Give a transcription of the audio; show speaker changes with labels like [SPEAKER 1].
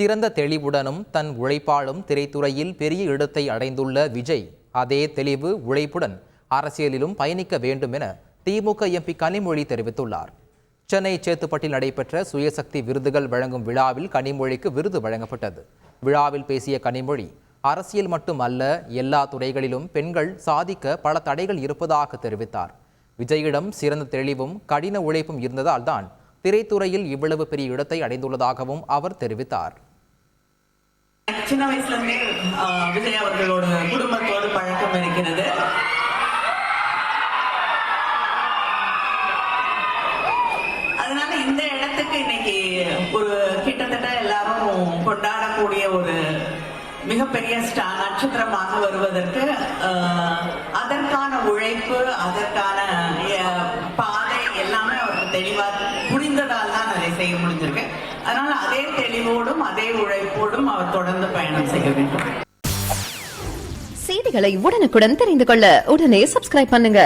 [SPEAKER 1] சிறந்த தெளிவுடனும் தன் உழைப்பாலும் திரைத்துறையில் பெரிய இடத்தை அடைந்துள்ள விஜய் அதே தெளிவு உழைப்புடன் அரசியலிலும் பயணிக்க வேண்டும் என திமுக எம்பி கனிமொழி தெரிவித்துள்ளார். சென்னை சேத்துப்பட்டில் நடைபெற்ற சுயசக்தி விருதுகள் வழங்கும் விழாவில் கனிமொழிக்கு விருது வழங்கப்பட்டது. விழாவில் பேசிய கனிமொழி அரசியல் மட்டுமல்ல எல்லா துறைகளிலும் பெண்கள் சாதிக்க பல தடைகள் இருப்பதாக தெரிவித்தார். விஜயிடம் சிறந்த தெளிவும் கடின உழைப்பும் இருந்ததால் தான் திரைத்துறையில் இவ்வளவு பெரிய இடத்தை அடைந்துள்ளதாகவும் அவர் தெரிவித்தார்.
[SPEAKER 2] சின்ன வயசுல இருந்தே விஜய் அவர்களோட குடும்பத்தோடு பழக்கம் இருக்கிறது. அதனால இந்த இடத்துக்கு இன்னைக்கு ஒரு கிட்டத்தட்ட எல்லாரும் கொண்டாடக்கூடிய ஒரு மிகப்பெரிய ஸ்டா நட்சத்திரமாக வருவதற்கு அதற்கான உழைப்பு அதற்கான பாதை எல்லாமே அவருக்கு தெளிவா புரிந்ததால் தான் அதை செய்ய முடிஞ்சிருக்கேன் அதனால அதே தெளிவோடும் அதே உழைப்போடும் அவர் தொடர்ந்து பயணம் செய்ய வேண்டும்.
[SPEAKER 3] செய்திகளை உடனுக்குடன் தெரிந்து கொள்ள உடனே சப்ஸ்கிரைப் பண்ணுங்க.